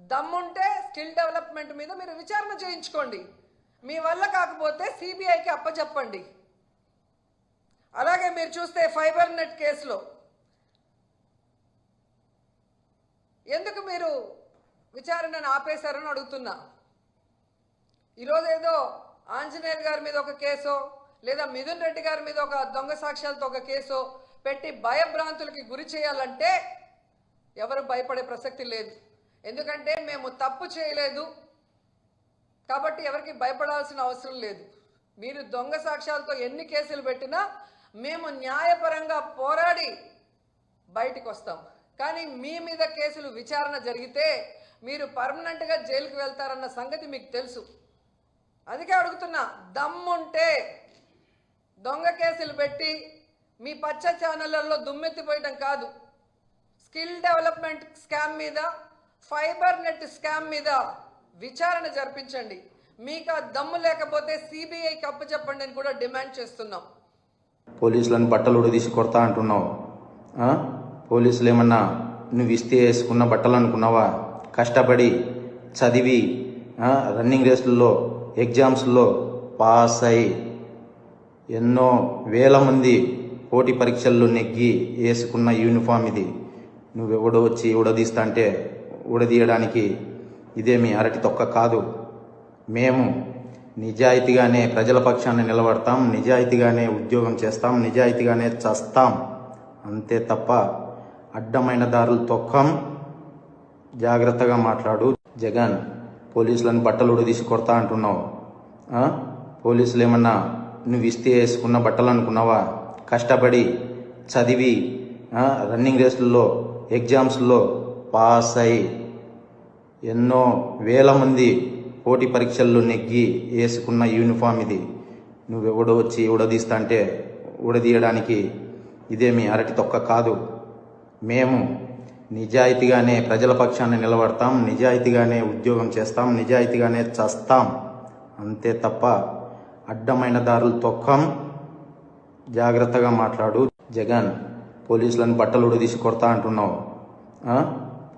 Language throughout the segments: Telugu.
దమ్ముంటే స్కిల్ డెవలప్మెంట్ మీద మీరు విచారణ చేయించుకోండి. మీ వల్ల కాకపోతే సిబిఐకి అప్పచెప్పండి అలాగే మీరు చూస్తే ఫైబర్ నెట్ కేసులో ఎందుకు మీరు విచారణను ఆపేశారని అడుగుతున్నా. ఈరోజు ఏదో ఆంజనేయులు గారి మీద ఒక కేసో లేదా మిథున్ రెడ్డి గారి మీద ఒక దొంగ సాక్ష్యాలతో ఒక కేసో పెట్టి భయభ్రాంతులకి గురి చేయాలంటే ఎవరు భయపడే ప్రసక్తి లేదు. ఎందుకంటే మేము తప్పు చేయలేదు. కాబట్టి ఎవరికి భయపడాల్సిన అవసరం లేదు. మీరు దొంగ సాక్ష్యాలతో ఎన్ని కేసులు పెట్టినా మేము న్యాయపరంగా పోరాడి బయటికి వస్తాం. కానీ మీ మీద కేసులు విచారణ జరిగితే మీరు పర్మనెంట్గా జైలుకి వెళ్తారన్న సంగతి మీకు తెలుసు. అందుకే అడుగుతున్నా దమ్ముంటే దొంగ కేసులు పెట్టి మీ పచ్చ ఛానళ్ళలో దుమ్మెత్తిపోయడం కాదు. స్కిల్ డెవలప్మెంట్ స్కామ్ మీద ఫైబర్ నెట్ స్కామ్ మీద విచారణ జరిపించండి. మీకు ఆ దమ్ము లేకపోతే సిబిఐకి అప్పచెప్పండి అని కూడా డిమాండ్ చేస్తున్నాం. పోలీసులను బట్టలు ఉడదీసి కొడతా అంటున్నావు. పోలీసులు ఏమన్నా నువ్వు ఇస్తే వేసుకున్న బట్టలు అనుకున్నావా? కష్టపడి చదివి రన్నింగ్ రేసుల్లో ఎగ్జామ్స్లో పాస్ అయి ఎన్నో వేల మంది పోటీ పరీక్షల్లో నెగ్గి వేసుకున్న యూనిఫామ్ ఇది. నువ్వెవడో వచ్చి ఉడదీస్తా అంటే ఊడదీయడానికి ఇదేమి అరటి తొక్క కాదు. మేము నిజాయితీగానే ప్రజల పక్షాన్ని నిలబడతాం నిజాయితీగానే ఉద్యోగం చేస్తాం నిజాయితీగానే చస్తాం. అంతే తప్ప అడ్డమైన దారులు తొక్కం జాగ్రత్తగా మాట్లాడు. జగన్ పోలీసులను బట్టలు ఉడదీసి కొడతా అంటున్నావు. పోలీసులు ఏమన్నా నువ్వు ఇస్తే వేసుకున్న బట్టలు అనుకున్నావా? కష్టపడి చదివి రన్నింగ్ రేసుల్లో ఎగ్జామ్స్లో పాస్ అయి ఎన్నో వేల మంది పోటీ పరీక్షల్లో నెగ్గి వేసుకున్న యూనిఫామ్ ఇది. నువ్వెవడో వచ్చి ఉడదీస్తా అంటే ఉడదీయడానికి ఇదేమి అరటి తొక్క కాదు. మేము నిజాయితీగానే ప్రజల పక్షాన్ని నిలబడతాం నిజాయితీగానే ఉద్యోగం చేస్తాం నిజాయితీగానే చస్తాం. అంతే తప్ప అడ్డమైన దారులు తొక్కం. జాగ్రత్తగా మాట్లాడు. జగన్ పోలీసులను బట్టలు ఉడదీసి కొడతా అంటున్నావు.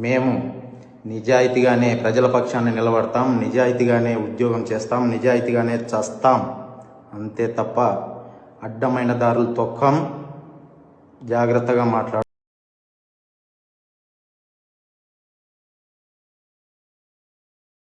మేము నిజాయితీగానే ప్రజల పక్షాన్ని నిలబడతాం నిజాయితీగానే ఉద్యోగం చేస్తాం నిజాయితీగానే చస్తాం. అంతే తప్ప అడ్డమైన దారులు తొక్కం జాగ్రత్తగా మాట్లాడు